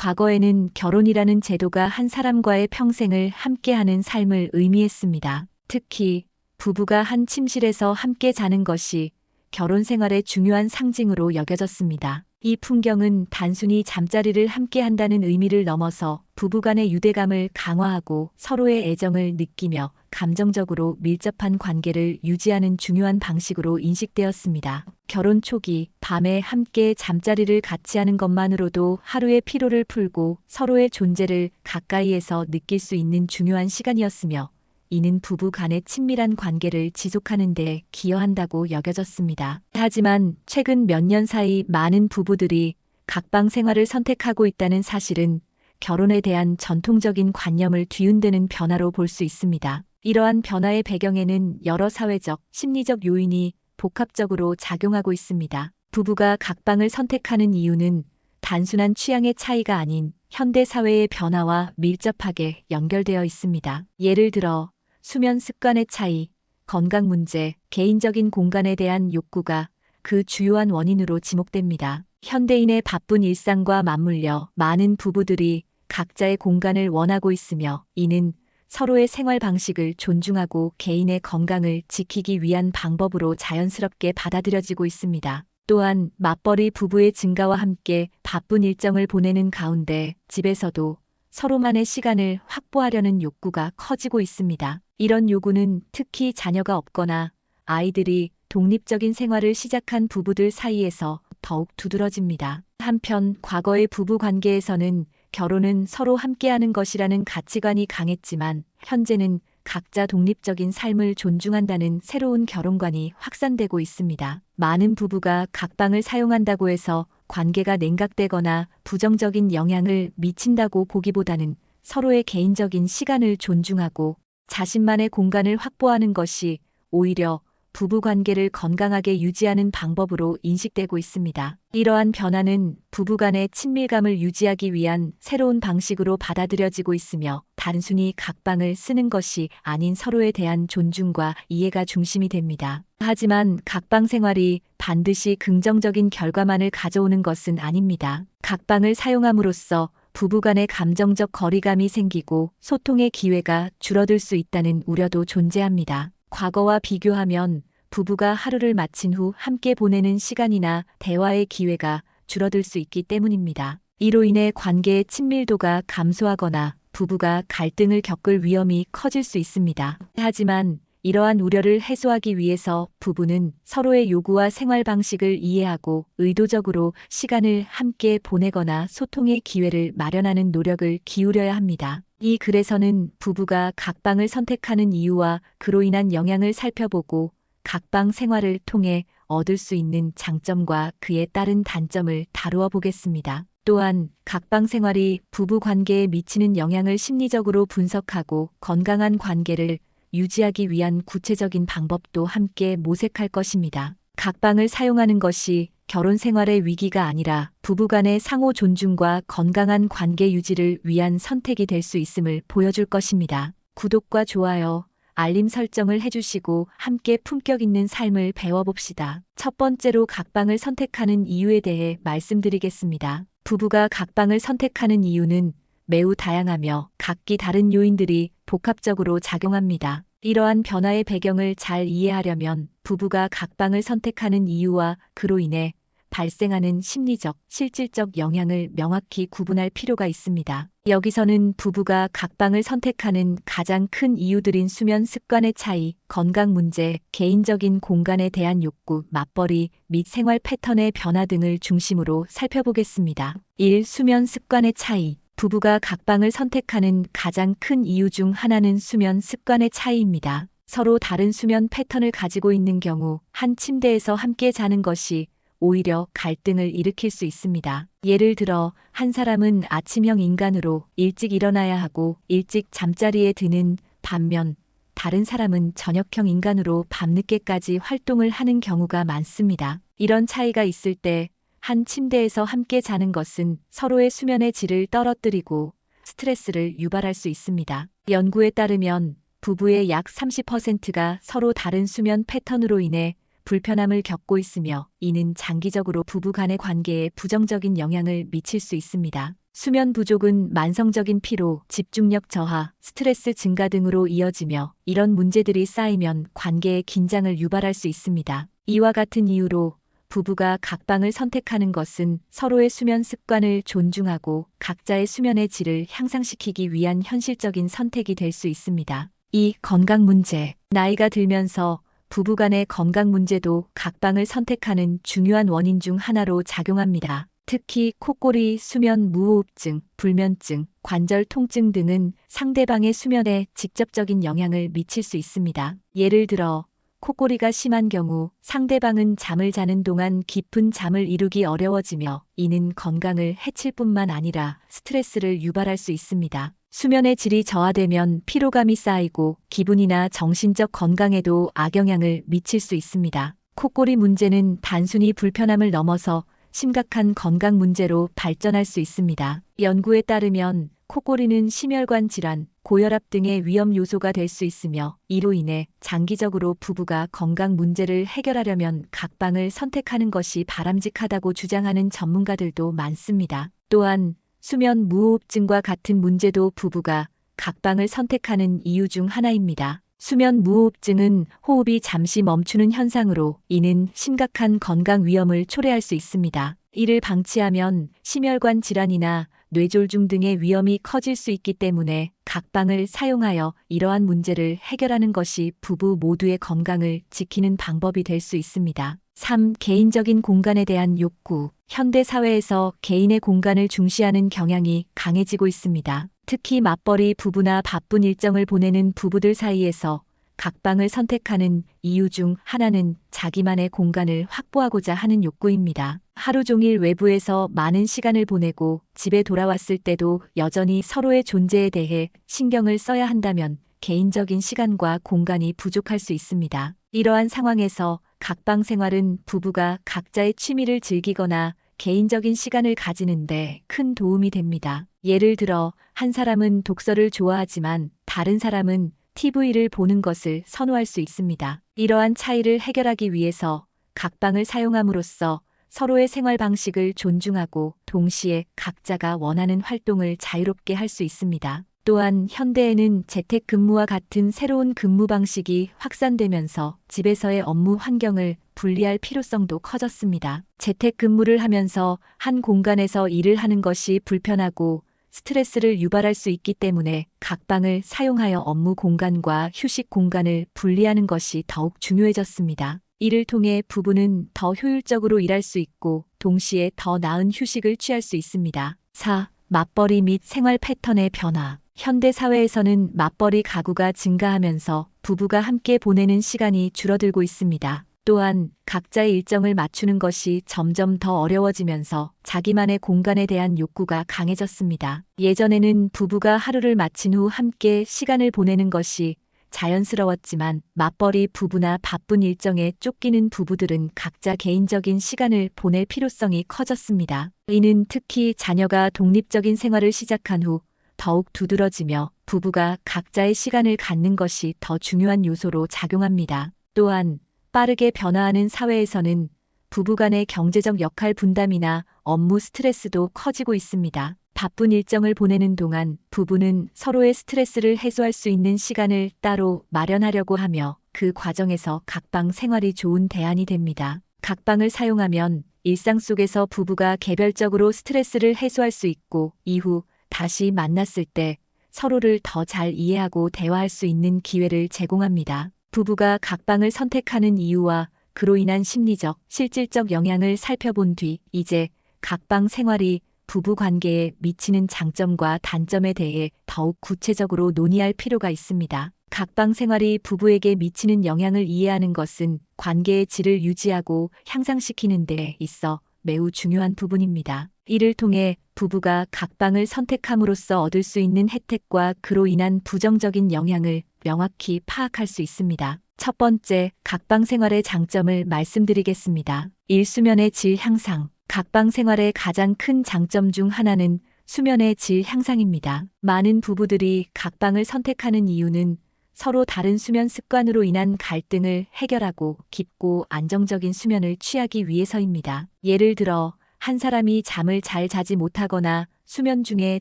과거에는 결혼이라는 제도가 한 사람과의 평생을 함께하는 삶을 의미했습니다. 특히 부부가 한 침실에서 함께 자는 것이 결혼 생활의 중요한 상징으로 여겨졌습니다. 이 풍경은 단순히 잠자리를 함께 한다는 의미를 넘어서 부부 간의 유대감을 강화하고 서로의 애정을 느끼며 감정적으로 밀접한 관계를 유지하는 중요한 방식으로 인식되었습니다. 결혼 초기 밤에 함께 잠자리를 같이 하는 것만으로도 하루의 피로를 풀고 서로의 존재를 가까이에서 느낄 수 있는 중요한 시간이었으며 이는 부부 간의 친밀한 관계를 지속하는 데 기여한다고 여겨졌습니다. 하지만 최근 몇 년 사이 많은 부부들이 각방 생활을 선택하고 있다는 사실은 결혼에 대한 전통적인 관념을 뒤흔드는 변화로 볼 수 있습니다. 이러한 변화의 배경에는 여러 사회적, 심리적 요인이 복합적으로 작용하고 있습니다. 부부가 각방을 선택하는 이유는 단순한 취향의 차이가 아닌 현대 사회의 변화와 밀접하게 연결되어 있습니다. 예를 들어 수면 습관의 차이, 건강 문제, 개인적인 공간에 대한 욕구가 그 주요한 원인으로 지목됩니다. 현대인의 바쁜 일상과 맞물려 많은 부부들이 각자의 공간을 원하고 있으며 이는 서로의 생활 방식을 존중하고 개인의 건강을 지키기 위한 방법으로 자연스럽게 받아들여지고 있습니다. 또한 맞벌이 부부의 증가와 함께 바쁜 일정을 보내는 가운데 집에서도 서로만의 시간을 확보하려는 욕구가 커지고 있습니다. 이런 요구는 특히 자녀가 없거나 아이들이 독립적인 생활을 시작한 부부들 사이에서 더욱 두드러집니다. 한편 과거의 부부 관계에서는 결혼은 서로 함께하는 것이라는 가치관이 강했지만 현재는 각자 독립적인 삶을 존중한다는 새로운 결혼관이 확산되고 있습니다. 많은 부부가 각방을 사용한다고 해서 관계가 냉각되거나 부정적인 영향을 미친다고 보기보다는 서로의 개인적인 시간을 존중하고 자신만의 공간을 확보하는 것이 오히려 부부 관계를 건강하게 유지하는 방법으로 인식되고 있습니다. 이러한 변화는 부부 간의 친밀감을 유지하기 위한 새로운 방식으로 받아들여지고 있으며 단순히 각방을 쓰는 것이 아닌 서로에 대한 존중과 이해가 중심이 됩니다. 하지만 각방 생활이 반드시 긍정적인 결과만을 가져오는 것은 아닙니다. 각방을 사용함으로써 부부 간의 감정적 거리감이 생기고 소통의 기회가 줄어들 수 있다는 우려도 존재합니다. 과거와 비교하면 부부가 하루를 마친 후 함께 보내는 시간이나 대화의 기회가 줄어들 수 있기 때문입니다. 이로 인해 관계의 친밀도가 감소하거나 부부가 갈등을 겪을 위험이 커질 수 있습니다. 하지만 이러한 우려를 해소하기 위해서 부부는 서로의 요구와 생활 방식을 이해하고 의도적으로 시간을 함께 보내거나 소통의 기회를 마련하는 노력을 기울여야 합니다. 이 글에서는 부부가 각방을 선택하는 이유와 그로 인한 영향을 살펴보고 각방 생활을 통해 얻을 수 있는 장점과 그에 따른 단점을 다루어 보겠습니다. 또한 각방 생활이 부부 관계에 미치는 영향을 심리적으로 분석하고 건강한 관계를 유지하기 위한 구체적인 방법도 함께 모색할 것입니다. 각방을 사용하는 것이 결혼 생활의 위기가 아니라 부부 간의 상호 존중과 건강한 관계 유지를 위한 선택이 될 수 있음을 보여줄 것입니다. 구독과 좋아요, 알림 설정을 해주시고 함께 품격 있는 삶을 배워봅시다. 첫 번째로 각방을 선택하는 이유에 대해 말씀드리겠습니다. 부부가 각방을 선택하는 이유는 매우 다양하며 각기 다른 요인들이 복합적으로 작용합니다. 이러한 변화의 배경을 잘 이해하려면 부부가 각방을 선택하는 이유와 그로 인해 발생하는 심리적, 실질적 영향을 명확히 구분할 필요가 있습니다. 여기서는 부부가 각방을 선택하는 가장 큰 이유들인 수면 습관의 차이, 건강 문제, 개인적인 공간에 대한 욕구, 맞벌이 및 생활 패턴의 변화 등을 중심으로 살펴보겠습니다. 1. 수면 습관의 차이. 부부가 각방을 선택하는 가장 큰 이유 중 하나는 수면 습관의 차이입니다. 서로 다른 수면 패턴을 가지고 있는 경우 한 침대에서 함께 자는 것이 오히려 갈등을 일으킬 수 있습니다. 예를 들어 한 사람은 아침형 인간으로 일찍 일어나야 하고 일찍 잠자리에 드는 반면 다른 사람은 저녁형 인간으로 밤늦게까지 활동을 하는 경우가 많습니다. 이런 차이가 있을 때 한 침대에서 함께 자는 것은 서로의 수면의 질을 떨어뜨리고 스트레스를 유발할 수 있습니다. 연구에 따르면 부부의 약 30%가 서로 다른 수면 패턴으로 인해 불편함을 겪고 있으며 이는 장기적으로 부부 간의 관계에 부정적인 영향을 미칠 수 있습니다. 수면 부족은 만성적인 피로, 집중력 저하, 스트레스 증가 등으로 이어지며 이런 문제들이 쌓이면 관계의 긴장을 유발할 수 있습니다. 이와 같은 이유로 부부가 각방을 선택하는 것은 서로의 수면 습관을 존중하고 각자의 수면의 질을 향상시키기 위한 현실적인 선택이 될 수 있습니다. 이 건강 문제. 나이가 들면서 부부 간의 건강 문제도 각방을 선택하는 중요한 원인 중 하나로 작용합니다. 특히 코골이, 수면 무호흡증, 불면증, 관절 통증 등은 상대방의 수면에 직접적인 영향을 미칠 수 있습니다. 예를 들어 코골이가 심한 경우 상대방은 잠을 자는 동안 깊은 잠을 이루기 어려워지며 이는 건강을 해칠 뿐만 아니라 스트레스를 유발할 수 있습니다. 수면의 질이 저하되면 피로감이 쌓이고 기분이나 정신적 건강에도 악영향을 미칠 수 있습니다. 코골이 문제는 단순히 불편함을 넘어서 심각한 건강 문제로 발전할 수 있습니다. 연구에 따르면 코골이는 심혈관 질환, 고혈압 등의 위험 요소가 될 수 있으며 이로 인해 장기적으로 부부가 건강 문제를 해결하려면 각방을 선택하는 것이 바람직하다고 주장하는 전문가들도 많습니다. 또한 수면 무호흡증과 같은 문제도 부부가 각방을 선택하는 이유 중 하나입니다. 수면 무호흡증은 호흡이 잠시 멈추는 현상으로 이는 심각한 건강 위험을 초래할 수 있습니다. 이를 방치하면 심혈관 질환이나 뇌졸중 등의 위험이 커질 수 있기 때문에 각방을 사용하여 이러한 문제를 해결하는 것이 부부 모두의 건강을 지키는 방법이 될 수 있습니다. 3. 개인적인 공간에 대한 욕구. 현대 사회에서 개인의 공간을 중시하는 경향이 강해지고 있습니다. 특히 맞벌이 부부나 바쁜 일정을 보내는 부부들 사이에서 각방을 선택하는 이유 중 하나는 자기만의 공간을 확보하고자 하는 욕구입니다. 하루 종일 외부에서 많은 시간을 보내고 집에 돌아왔을 때도 여전히 서로의 존재에 대해 신경을 써야 한다면 개인적인 시간과 공간이 부족할 수 있습니다. 이러한 상황에서 각방 생활은 부부가 각자의 취미를 즐기거나 개인적인 시간을 가지는데 큰 도움이 됩니다. 예를 들어 한 사람은 독서를 좋아하지만 다른 사람은 TV를 보는 것을 선호할 수 있습니다. 이러한 차이를 해결하기 위해서 각방을 사용함으로써 서로의 생활 방식을 존중하고 동시에 각자가 원하는 활동을 자유롭게 할 수 있습니다. 또한 현대에는 재택근무와 같은 새로운 근무 방식이 확산되면서 집에서의 업무 환경을 분리할 필요성도 커졌습니다. 재택근무를 하면서 한 공간에서 일을 하는 것이 불편하고 스트레스를 유발할 수 있기 때문에 각방을 사용하여 업무 공간과 휴식 공간을 분리하는 것이 더욱 중요해졌습니다. 이를 통해 부부는 더 효율적으로 일할 수 있고 동시에 더 나은 휴식을 취할 수 있습니다. 4. 맞벌이 및 생활 패턴의 변화. 현대 사회에서는 맞벌이 가구가 증가하면서 부부가 함께 보내는 시간이 줄어들고 있습니다. 또한 각자의 일정을 맞추는 것이 점점 더 어려워지면서 자기만의 공간에 대한 욕구가 강해졌습니다. 예전에는 부부가 하루를 마친 후 함께 시간을 보내는 것이 자연스러웠지만 맞벌이 부부나 바쁜 일정에 쫓기는 부부들은 각자 개인적인 시간을 보낼 필요성이 커졌습니다. 이는 특히 자녀가 독립적인 생활을 시작한 후 더욱 두드러지며 부부가 각자의 시간을 갖는 것이 더 중요한 요소로 작용합니다. 또한 빠르게 변화하는 사회에서는 부부 간의 경제적 역할 분담이나 업무 스트레스도 커지고 있습니다. 바쁜 일정을 보내는 동안 부부는 서로의 스트레스를 해소할 수 있는 시간을 따로 마련하려고 하며 그 과정에서 각방 생활이 좋은 대안이 됩니다. 각방을 사용하면 일상 속에서 부부가 개별적으로 스트레스를 해소할 수 있고 이후 다시 만났을 때 서로를 더 잘 이해하고 대화할 수 있는 기회를 제공합니다. 부부가 각방을 선택하는 이유와 그로 인한 심리적, 실질적 영향을 살펴본 뒤 이제 각방 생활이 부부 관계에 미치는 장점과 단점에 대해 더욱 구체적으로 논의할 필요가 있습니다. 각방 생활이 부부에게 미치는 영향을 이해하는 것은 관계의 질을 유지하고 향상시키는 데 있어 매우 중요한 부분입니다. 이를 통해 부부가 각방을 선택함으로써 얻을 수 있는 혜택과 그로 인한 부정적인 영향을 명확히 파악할 수 있습니다. 첫 번째, 각방 생활의 장점을 말씀드리겠습니다. 일수면의 질 향상. 각방 생활의 가장 큰 장점 중 하나는 수면의 질 향상입니다. 많은 부부들이 각방을 선택하는 이유는 서로 다른 수면 습관으로 인한 갈등을 해결하고 깊고 안정적인 수면을 취하기 위해서입니다. 예를 들어 한 사람이 잠을 잘 자지 못하거나 수면 중에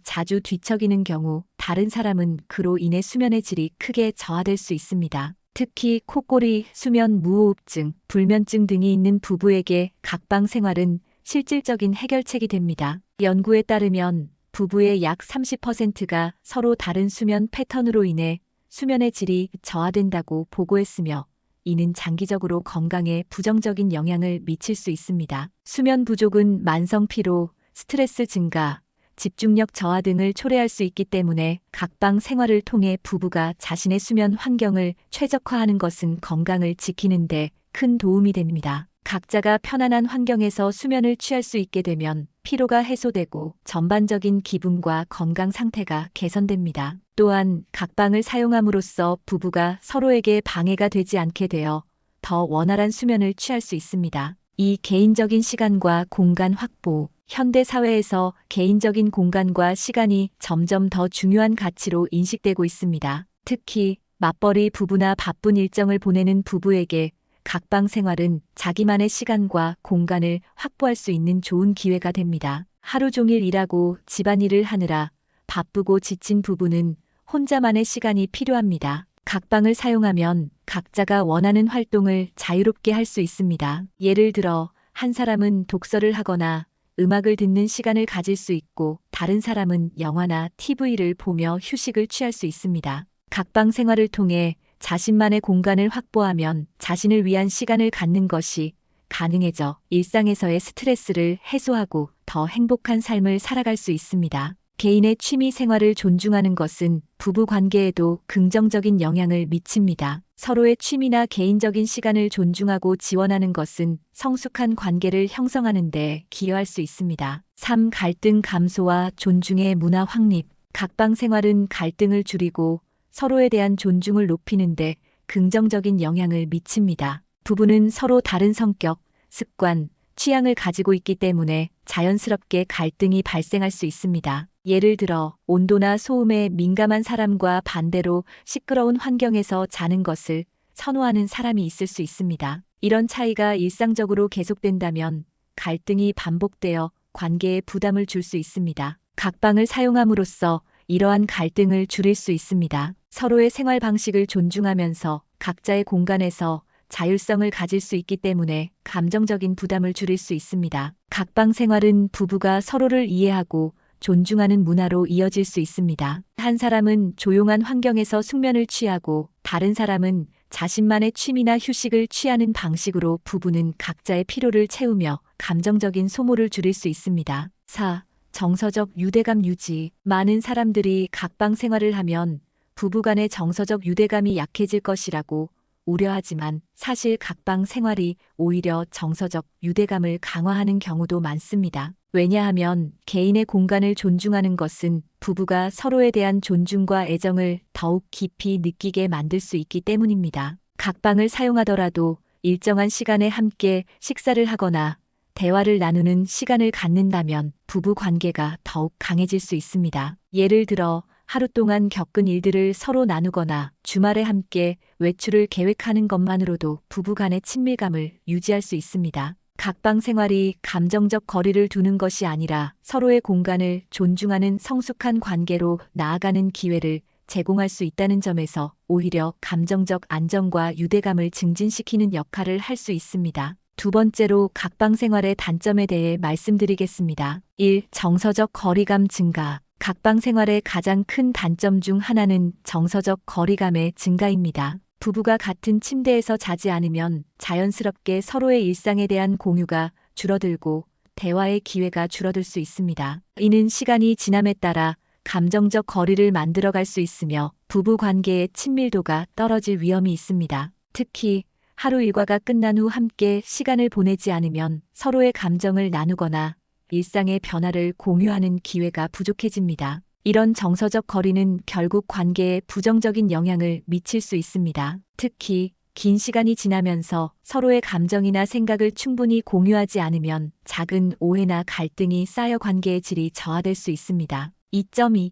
자주 뒤척이는 경우 다른 사람은 그로 인해 수면의 질이 크게 저하될 수 있습니다. 특히 코골이, 수면 무호흡증, 불면증 등이 있는 부부에게 각방 생활은 실질적인 해결책이 됩니다. 연구에 따르면 부부의 약 30%가 서로 다른 수면 패턴으로 인해 수면의 질이 저하된다고 보고했으며 이는 장기적으로 건강에 부정적인 영향을 미칠 수 있습니다. 수면 부족은 만성 피로, 스트레스 증가, 집중력 저하 등을 초래할 수 있기 때문에 각방 생활을 통해 부부가 자신의 수면 환경을 최적화하는 것은 건강을 지키는데 큰 도움이 됩니다. 각자가 편안한 환경에서 수면을 취할 수 있게 되면 피로가 해소되고 전반적인 기분과 건강 상태가 개선됩니다. 또한 각방을 사용함으로써 부부가 서로에게 방해가 되지 않게 되어 더 원활한 수면을 취할 수 있습니다. 이 개인적인 시간과 공간 확보, 현대 사회에서 개인적인 공간과 시간이 점점 더 중요한 가치로 인식되고 있습니다. 특히 맞벌이 부부나 바쁜 일정을 보내는 부부에게 각방 생활은 자기만의 시간과 공간을 확보할 수 있는 좋은 기회가 됩니다. 하루 종일 일하고 집안일을 하느라 바쁘고 지친 부부는 혼자만의 시간이 필요합니다. 각방을 사용하면 각자가 원하는 활동을 자유롭게 할 수 있습니다. 예를 들어 한 사람은 독서를 하거나 음악을 듣는 시간을 가질 수 있고 다른 사람은 영화나 TV를 보며 휴식을 취할 수 있습니다. 각방 생활을 통해 자신만의 공간을 확보하면 자신을 위한 시간을 갖는 것이 가능해져 일상에서의 스트레스를 해소하고 더 행복한 삶을 살아갈 수 있습니다. 개인의 취미 생활을 존중하는 것은 부부 관계에도 긍정적인 영향을 미칩니다. 서로의 취미나 개인적인 시간을 존중하고 지원하는 것은 성숙한 관계를 형성하는 데 기여할 수 있습니다. 3. 갈등 감소와 존중의 문화 확립. 각방 생활은 갈등을 줄이고 서로에 대한 존중을 높이는데 긍정적인 영향을 미칩니다. 부부는 서로 다른 성격, 습관, 취향을 가지고 있기 때문에 자연스럽게 갈등이 발생할 수 있습니다. 예를 들어 온도나 소음에 민감한 사람과 반대로 시끄러운 환경에서 자는 것을 선호하는 사람이 있을 수 있습니다. 이런 차이가 일상적으로 계속된다면 갈등이 반복되어 관계에 부담을 줄 수 있습니다. 각방을 사용함으로써 이러한 갈등을 줄일 수 있습니다. 서로의 생활 방식을 존중하면서 각자의 공간에서 자율성을 가질 수 있기 때문에 감정적인 부담을 줄일 수 있습니다. 각방 생활은 부부가 서로를 이해하고 존중하는 문화로 이어질 수 있습니다. 한 사람은 조용한 환경에서 숙면을 취하고 다른 사람은 자신만의 취미나 휴식을 취하는 방식으로 부부는 각자의 피로를 채우며 감정적인 소모를 줄일 수 있습니다. 4. 정서적 유대감 유지. 많은 사람들이 각방 생활을 하면 부부 간의 정서적 유대감이 약해질 것이라고 우려하지만 사실 각방 생활이 오히려 정서적 유대감을 강화하는 경우도 많습니다. 왜냐하면 개인의 공간을 존중하는 것은 부부가 서로에 대한 존중과 애정을 더욱 깊이 느끼게 만들 수 있기 때문입니다. 각방을 사용하더라도 일정한 시간에 함께 식사를 하거나 대화를 나누는 시간을 갖는다면 부부 관계가 더욱 강해질 수 있습니다. 예를 들어 하루 동안 겪은 일들을 서로 나누거나 주말에 함께 외출을 계획하는 것만으로도 부부 간의 친밀감을 유지할 수 있습니다. 각방 생활이 감정적 거리를 두는 것이 아니라 서로의 공간을 존중하는 성숙한 관계로 나아가는 기회를 제공할 수 있다는 점에서 오히려 감정적 안정과 유대감을 증진시키는 역할을 할 수 있습니다. 두 번째로 각방 생활의 단점에 대해 말씀드리겠습니다. 1. 정서적 거리감 증가. 각방 생활의 가장 큰 단점 중 하나는 정서적 거리감의 증가입니다. 부부가 같은 침대에서 자지 않으면 자연스럽게 서로의 일상에 대한 공유가 줄어들고 대화의 기회가 줄어들 수 있습니다. 이는 시간이 지남에 따라 감정적 거리를 만들어갈 수 있으며 부부 관계의 친밀도가 떨어질 위험이 있습니다. 특히 하루 일과가 끝난 후 함께 시간을 보내지 않으면 서로의 감정을 나누거나 일상의 변화를 공유하는 기회가 부족해집니다. 이런 정서적 거리는 결국 관계에 부정적인 영향을 미칠 수 있습니다. 특히 긴 시간이 지나면서 서로의 감정이나 생각을 충분히 공유하지 않으면 작은 오해나 갈등이 쌓여 관계의 질이 저하될 수 있습니다. 2.2.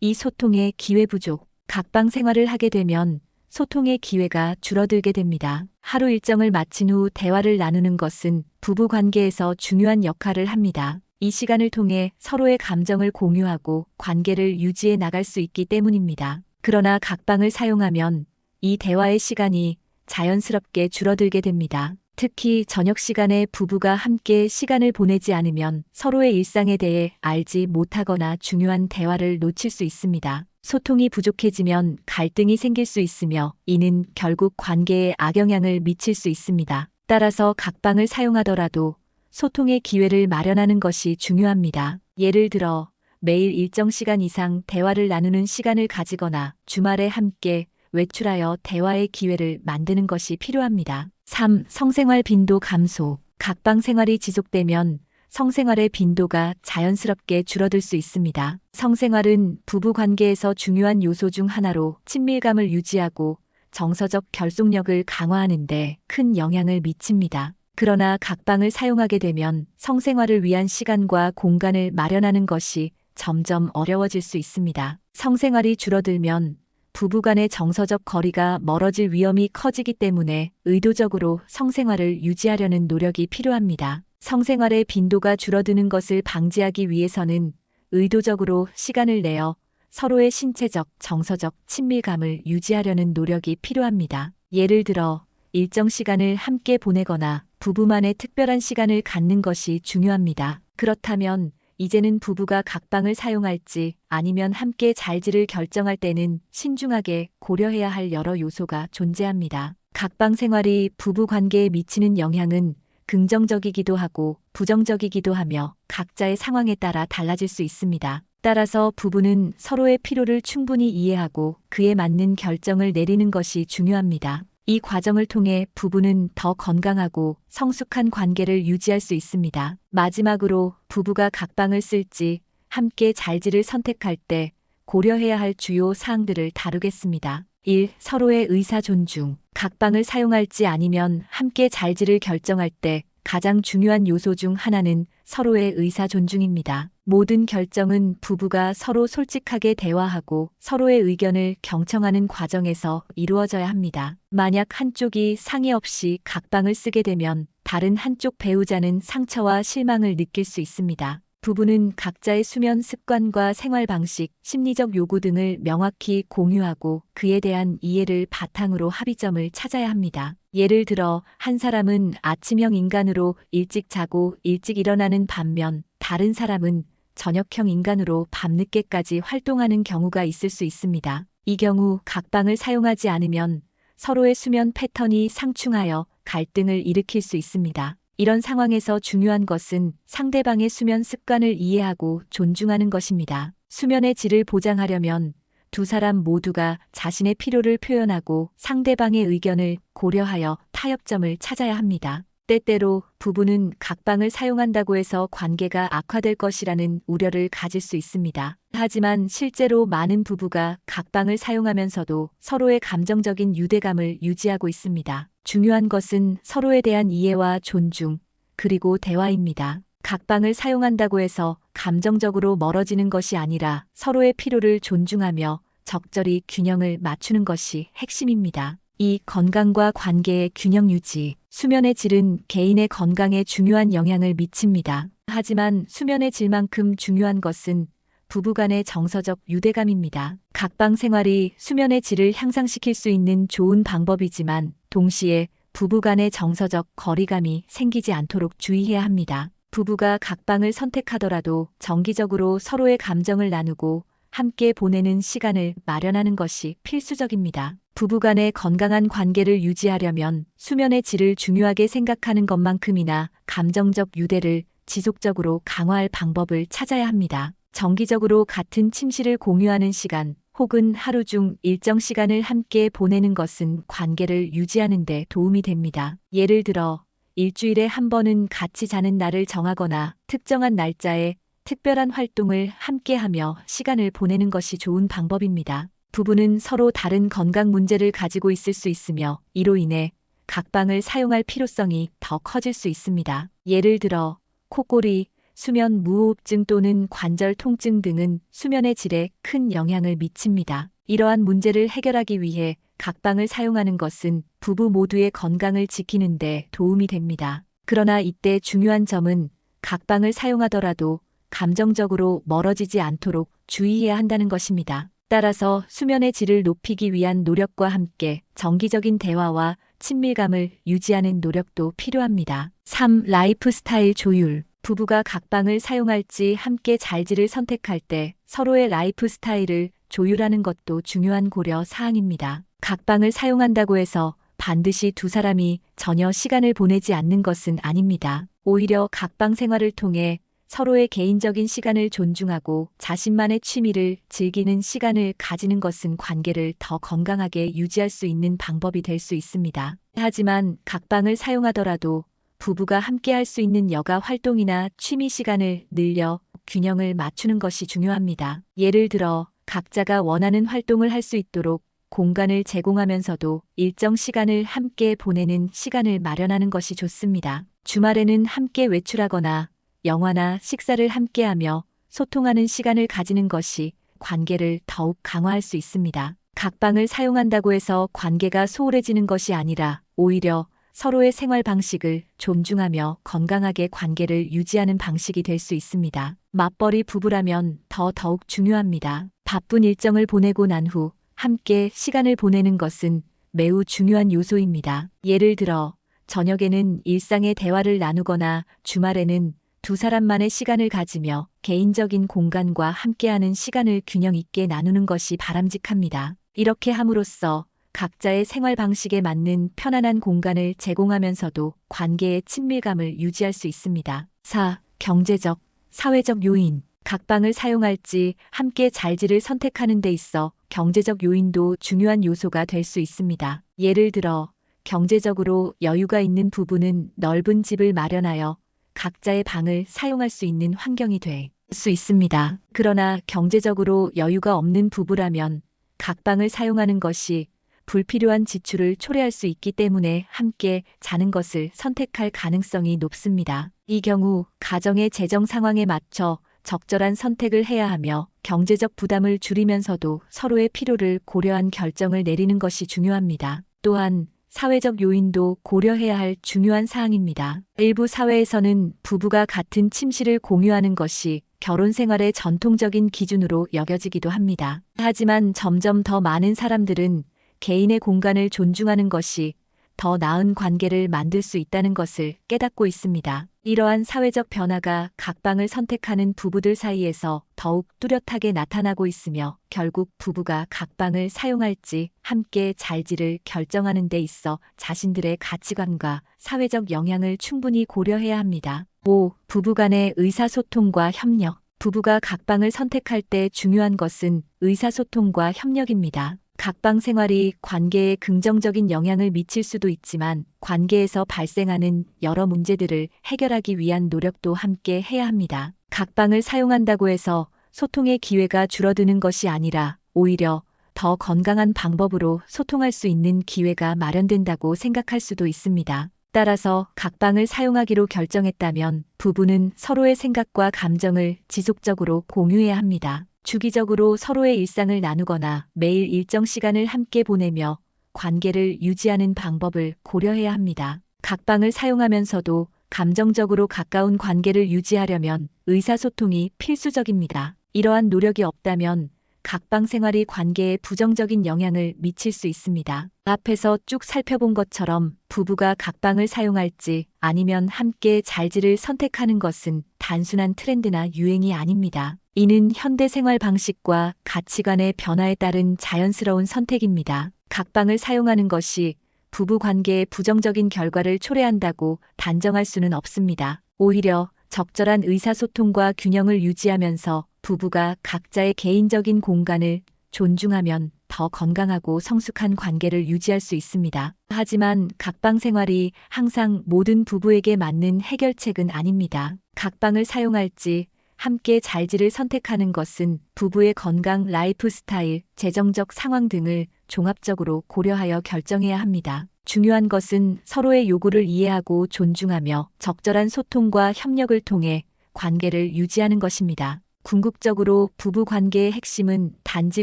이 소통의 기회 부족. 각방 생활을 하게 되면 소통의 기회가 줄어들게 됩니다. 하루 일정을 마친 후 대화를 나누는 것은 부부 관계에서 중요한 역할을 합니다. 이 시간을 통해 서로의 감정을 공유하고 관계를 유지해 나갈 수 있기 때문입니다. 그러나 각방을 사용하면 이 대화의 시간이 자연스럽게 줄어들게 됩니다. 특히 저녁 시간에 부부가 함께 시간을 보내지 않으면 서로의 일상에 대해 알지 못하거나 중요한 대화를 놓칠 수 있습니다. 소통이 부족해지면 갈등이 생길 수 있으며 이는 결국 관계에 악영향을 미칠 수 있습니다. 따라서 각방을 사용하더라도 소통의 기회를 마련하는 것이 중요합니다. 예를 들어 매일 일정 시간 이상 대화를 나누는 시간을 가지거나 주말에 함께 외출하여 대화의 기회를 만드는 것이 필요합니다. 3. 성생활 빈도 감소. 각방 생활이 지속되면 성생활의 빈도가 자연스럽게 줄어들 수 있습니다. 성생활은 부부 관계에서 중요한 요소 중 하나로 친밀감을 유지하고 정서적 결속력을 강화하는데 큰 영향을 미칩니다. 그러나 각방을 사용하게 되면 성생활을 위한 시간과 공간을 마련하는 것이 점점 어려워질 수 있습니다. 성생활이 줄어들면 부부 간의 정서적 거리가 멀어질 위험이 커지기 때문에 의도적으로 성생활을 유지하려는 노력이 필요합니다. 성생활의 빈도가 줄어드는 것을 방지하기 위해서는 의도적으로 시간을 내어 서로의 신체적, 정서적 친밀감을 유지하려는 노력이 필요합니다. 예를 들어 일정 시간을 함께 보내거나 부부만의 특별한 시간을 갖는 것이 중요합니다. 그렇다면 이제는 부부가 각방을 사용할지 아니면 함께 잘지를 결정할 때는 신중하게 고려해야 할 여러 요소가 존재합니다. 각방 생활이 부부 관계에 미치는 영향은 긍정적이기도 하고 부정적이기도 하며 각자의 상황에 따라 달라질 수 있습니다. 따라서 부부는 서로의 필요를 충분히 이해하고 그에 맞는 결정을 내리는 것이 중요합니다. 이 과정을 통해 부부는 더 건강하고 성숙한 관계를 유지할 수 있습니다. 마지막으로 부부가 각방을 쓸지 함께 잘지를 선택할 때 고려해야 할 주요 사항들을 다루겠습니다. 1. 서로의 의사 존중. 각방을 사용할지 아니면 함께 잘지를 결정할 때 가장 중요한 요소 중 하나는 서로의 의사 존중입니다. 모든 결정은 부부가 서로 솔직하게 대화하고 서로의 의견을 경청하는 과정에서 이루어져야 합니다. 만약 한쪽이 상의 없이 각방을 쓰게 되면 다른 한쪽 배우자는 상처와 실망을 느낄 수 있습니다. 부부는 각자의 수면 습관과 생활 방식, 심리적 요구 등을 명확히 공유하고 그에 대한 이해를 바탕으로 합의점을 찾아야 합니다. 예를 들어 한 사람은 아침형 인간으로 일찍 자고 일찍 일어나는 반면 다른 사람은 저녁형 인간으로 밤늦게까지 활동하는 경우가 있을 수 있습니다. 이 경우 각방을 사용하지 않으면 서로의 수면 패턴이 상충하여 갈등을 일으킬 수 있습니다. 이런 상황에서 중요한 것은 상대방의 수면 습관을 이해하고 존중하는 것입니다. 수면의 질을 보장하려면 두 사람 모두가 자신의 필요를 표현하고 상대방의 의견을 고려하여 타협점을 찾아야 합니다. 때때로 부부는 각방을 사용한다고 해서 관계가 악화될 것이라는 우려를 가질 수 있습니다. 하지만 실제로 많은 부부가 각방을 사용하면서도 서로의 감정적인 유대감을 유지하고 있습니다. 중요한 것은 서로에 대한 이해와 존중, 그리고 대화입니다. 각방을 사용한다고 해서 감정적으로 멀어지는 것이 아니라 서로의 필요를 존중하며 적절히 균형을 맞추는 것이 핵심입니다. 이 건강과 관계의 균형 유지, 수면의 질은 개인의 건강에 중요한 영향을 미칩니다. 하지만 수면의 질만큼 중요한 것은 부부간의 정서적 유대감입니다. 각방 생활이 수면의 질을 향상시킬 수 있는 좋은 방법이지만 동시에 부부간의 정서적 거리감이 생기지 않도록 주의해야 합니다. 부부가 각방을 선택하더라도 정기적으로 서로의 감정을 나누고 함께 보내는 시간을 마련하는 것이 필수적입니다. 부부간의 건강한 관계를 유지하려면 수면의 질을 중요하게 생각하는 것만큼이나 감정적 유대를 지속적으로 강화할 방법을 찾아야 합니다. 정기적으로 같은 침실을 공유하는 시간 혹은 하루 중 일정 시간을 함께 보내는 것은 관계를 유지하는 데 도움이 됩니다. 예를 들어 일주일에 한 번은 같이 자는 날을 정하거나 특정한 날짜에 특별한 활동을 함께하며 시간을 보내는 것이 좋은 방법입니다. 부부는 서로 다른 건강 문제를 가지고 있을 수 있으며 이로 인해 각방을 사용할 필요성이 더 커질 수 있습니다. 예를 들어 코골이, 수면 무호흡증 또는 관절 통증 등은 수면의 질에 큰 영향을 미칩니다. 이러한 문제를 해결하기 위해 각방을 사용하는 것은 부부 모두의 건강을 지키는 데 도움이 됩니다. 그러나 이때 중요한 점은 각 방을 사용하더라도 감정적으로 멀어지지 않도록 주의해야 한다는 것입니다. 따라서 수면의 질을 높이기 위한 노력과 함께 정기적인 대화와 친밀감을 유지하는 노력도 필요합니다. 3. 라이프 스타일 조율. 부부가 각 방을 사용할지 함께 잘지를 선택할 때 서로의 라이프 스타일을 조율하는 것도 중요한 고려 사항입니다. 각 방을 사용한다고 해서 반드시 두 사람이 전혀 시간을 보내지 않는 것은 아닙니다. 오히려 각방 생활을 통해 서로의 개인적인 시간을 존중하고 자신만의 취미를 즐기는 시간을 가지는 것은 관계를 더 건강하게 유지할 수 있는 방법이 될 수 있습니다. 하지만 각방을 사용하더라도 부부가 함께 할 수 있는 여가 활동이나 취미 시간을 늘려 균형을 맞추는 것이 중요합니다. 예를 들어 각자가 원하는 활동을 할 수 있도록 공간을 제공하면서도 일정 시간을 함께 보내는 시간을 마련하는 것이 좋습니다. 주말에는 함께 외출하거나 영화나 식사를 함께하며 소통하는 시간을 가지는 것이 관계를 더욱 강화할 수 있습니다. 각방을 사용한다고 해서 관계가 소홀해지는 것이 아니라 오히려 서로의 생활 방식을 존중하며 건강하게 관계를 유지하는 방식이 될 수 있습니다. 맞벌이 부부라면 더 더욱 중요합니다. 바쁜 일정을 보내고 난 후 함께 시간을 보내는 것은 매우 중요한 요소입니다. 예를 들어 저녁에는 일상의 대화를 나누거나 주말에는 두 사람만의 시간을 가지며 개인적인 공간과 함께하는 시간을 균형 있게 나누는 것이 바람직합니다. 이렇게 함으로써 각자의 생활 방식에 맞는 편안한 공간을 제공하면서도 관계의 친밀감을 유지할 수 있습니다. 4. 경제적, 사회적 요인. 각 방을 사용할지 함께 잘지를 선택하는 데 있어 경제적 요인도 중요한 요소가 될 수 있습니다. 예를 들어 경제적으로 여유가 있는 부부는 넓은 집을 마련하여 각자의 방을 사용할 수 있는 환경이 될 수 있습니다. 그러나 경제적으로 여유가 없는 부부라면 각 방을 사용하는 것이 불필요한 지출을 초래할 수 있기 때문에 함께 자는 것을 선택할 가능성이 높습니다. 이 경우 가정의 재정 상황에 맞춰 적절한 선택을 해야 하며 경제적 부담을 줄이면서도 서로의 필요를 고려한 결정을 내리는 것이 중요합니다. 또한 사회적 요인도 고려해야 할 중요한 사항입니다. 일부 사회에서는 부부가 같은 침실을 공유하는 것이 결혼 생활의 전통적인 기준으로 여겨지기도 합니다. 하지만 점점 더 많은 사람들은 개인의 공간을 존중하는 것이 더 나은 관계를 만들 수 있다는 것을 깨닫고 있습니다. 이러한 사회적 변화가 각방을 선택하는 부부들 사이에서 더욱 뚜렷하게 나타나고 있으며 결국 부부가 각방을 사용할지 함께 잘지를 결정하는 데 있어 자신들의 가치관과 사회적 영향을 충분히 고려해야 합니다. 5. 부부 간의 의사소통과 협력. 부부가 각방을 선택할 때 중요한 것은 의사소통과 협력입니다. 각방 생활이 관계에 긍정적인 영향을 미칠 수도 있지만 관계에서 발생하는 여러 문제들을 해결하기 위한 노력도 함께 해야 합니다. 각방을 사용한다고 해서 소통의 기회가 줄어드는 것이 아니라 오히려 더 건강한 방법으로 소통할 수 있는 기회가 마련된다고 생각할 수도 있습니다. 따라서 각방을 사용하기로 결정했다면 부부는 서로의 생각과 감정을 지속적으로 공유해야 합니다. 주기적으로 서로의 일상을 나누거나 매일 일정 시간을 함께 보내며 관계를 유지하는 방법을 고려해야 합니다. 각방을 사용하면서도 감정적으로 가까운 관계를 유지하려면 의사소통이 필수적입니다. 이러한 노력이 없다면 각방 생활이 관계에 부정적인 영향을 미칠 수 있습니다. 앞에서 쭉 살펴본 것처럼 부부가 각방을 사용할지 아니면 함께 잘지를 선택하는 것은 단순한 트렌드나 유행이 아닙니다. 이는 현대 생활 방식과 가치관의 변화에 따른 자연스러운 선택입니다. 각방을 사용하는 것이 부부 관계에 부정적인 결과를 초래한다고 단정할 수는 없습니다. 오히려 적절한 의사소통과 균형을 유지하면서 부부가 각자의 개인적인 공간을 존중하면 더 건강하고 성숙한 관계를 유지할 수 있습니다. 하지만 각방 생활이 항상 모든 부부에게 맞는 해결책은 아닙니다. 각방을 사용할지 함께 잘지를 선택하는 것은 부부의 건강, 라이프 스타일, 재정적 상황 등을 종합적으로 고려하여 결정해야 합니다. 중요한 것은 서로의 요구를 이해하고 존중하며 적절한 소통과 협력을 통해 관계를 유지하는 것입니다. 궁극적으로 부부 관계의 핵심은 단지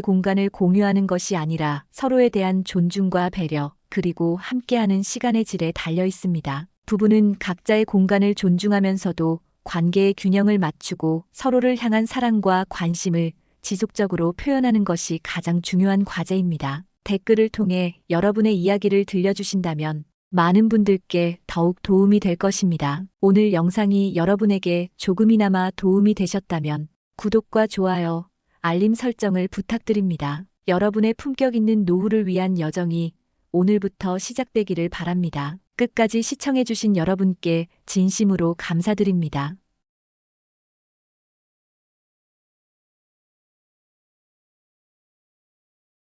공간을 공유하는 것이 아니라 서로에 대한 존중과 배려, 그리고 함께하는 시간의 질에 달려 있습니다. 부부는 각자의 공간을 존중하면서도 관계의 균형을 맞추고 서로를 향한 사랑과 관심을 지속적으로 표현하는 것이 가장 중요한 과제입니다. 댓글을 통해 여러분의 이야기를 들려주신다면 많은 분들께 더욱 도움이 될 것입니다. 오늘 영상이 여러분에게 조금이나마 도움이 되셨다면 구독과 좋아요, 알림 설정을 부탁드립니다. 여러분의 품격 있는 노후를 위한 여정이 오늘부터 시작되기를 바랍니다. 끝까지 시청해주신 여러분께 진심으로 감사드립니다.